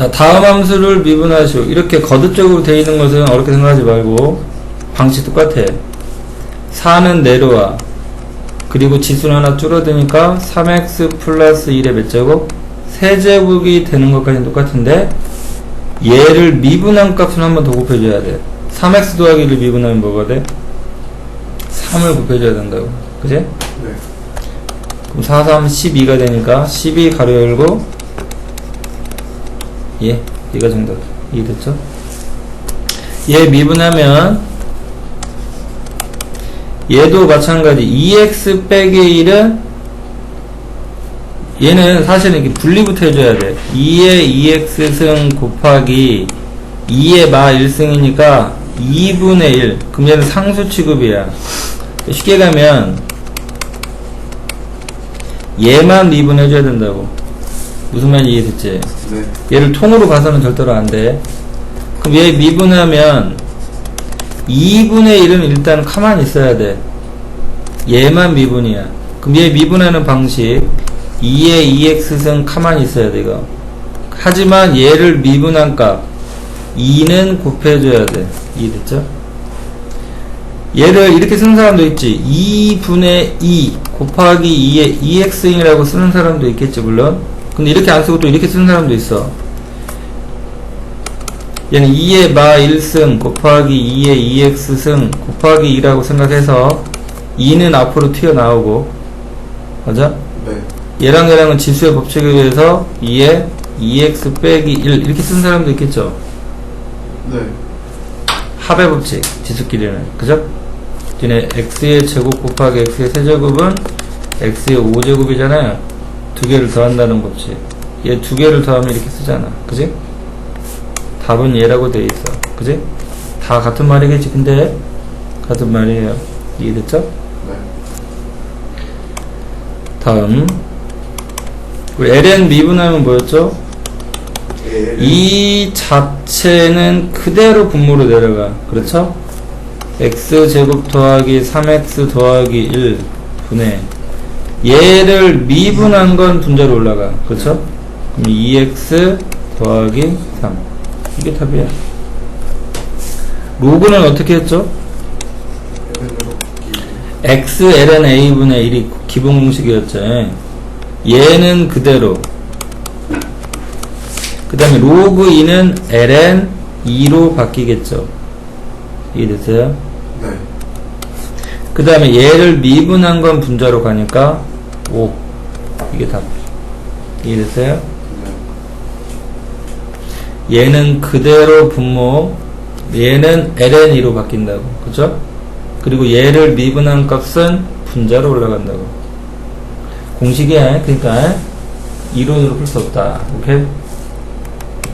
자, 다음 함수를 미분하시오. 이렇게 거듭적으로 되어 있는 것은 어렵게 생각하지 말고, 방식 똑같아. 4는 내려와. 그리고 지수는 하나 줄어드니까 3x 플러스 1의 몇 제곱? 세제곱이 되는 것까지는 똑같은데, 얘를 미분한 값은 한번 더 곱해줘야 돼. 3x 더하기 1을 미분하면 뭐가 돼? 3을 곱해줘야 된다고. 그지? 네. 그럼 4, 3, 12가 되니까 12 가로 열고 예, 얘가 정답. 이해됐죠? 얘 미분하면 얘도 마찬가지 2x 빼기 1은 얘는 사실은 이렇게 분리부터 해줘야 돼. 2의 2x승 곱하기 2의 마 1승이니까 2분의 1. 그럼 얘는 상수 취급이야. 쉽게 가면 얘만 미분해줘야 된다고. 무슨 말인지 이해됐지? 네. 얘를 통으로 가서는 절대로 안 돼. 그럼 얘 미분하면 2분의 1은 일단 가만히 있어야 돼. 얘만 미분이야. 그럼 얘 미분하는 방식 2의 2x승 가만히 있어야 돼 이거. 하지만 얘를 미분한 값 2는 곱해줘야 돼. 이해됐죠? 얘를 이렇게 쓰는 사람도 있지. 2분의 2 곱하기 2의 2x승이라고 쓰는 사람도 있겠지 물론. 근데 이렇게 안 쓰고 또 이렇게 쓰는 사람도 있어. 얘는 2의 마 1승 곱하기 2의 2x승 곱하기 2라고 생각해서 2는 앞으로 튀어나오고 맞아? 네. 얘랑 얘랑은 지수의 법칙에 의해서 2의 2x 빼기 1 이렇게 쓰는 사람도 있겠죠 네. 합의 법칙 지수끼리는 그죠? 얘네 x의 제곱 곱하기 x의 세제곱은 x의 5제곱이잖아요 두 개를 더한다는 법칙 얘 두 개를 더하면 이렇게 쓰잖아 그지? 답은 얘라고 돼 있어 그지? 다 같은 말이겠지 근데 같은 말이에요 이해됐죠? 네. 다음 우리 ln 미분하면 뭐였죠? 예. 이 자체는 그대로 분모로 내려가. 그렇죠? x제곱 더하기 3x 더하기 1 분의 얘를 미분한 건 분자로 올라가. 그렇죠? 그럼 2x 더하기 3 이게 답이야. 로그는 어떻게 했죠? x ln a분의 1이 기본 공식이었죠. 얘는 그대로. 그 다음에 로그 2는 ln 2로 바뀌겠죠. 이해됐어요? 네. 그 다음에 얘를 미분한 건 분자로 가니까 5. 이게 답. 이해됐어요? 네. 얘는 그대로 분모, 얘는 ln 2로 바뀐다고. 그죠? 그리고 얘를 미분한 값은 분자로 올라간다고. 공식이야. 그러니까 이론으로 풀 수 없다. 오케이?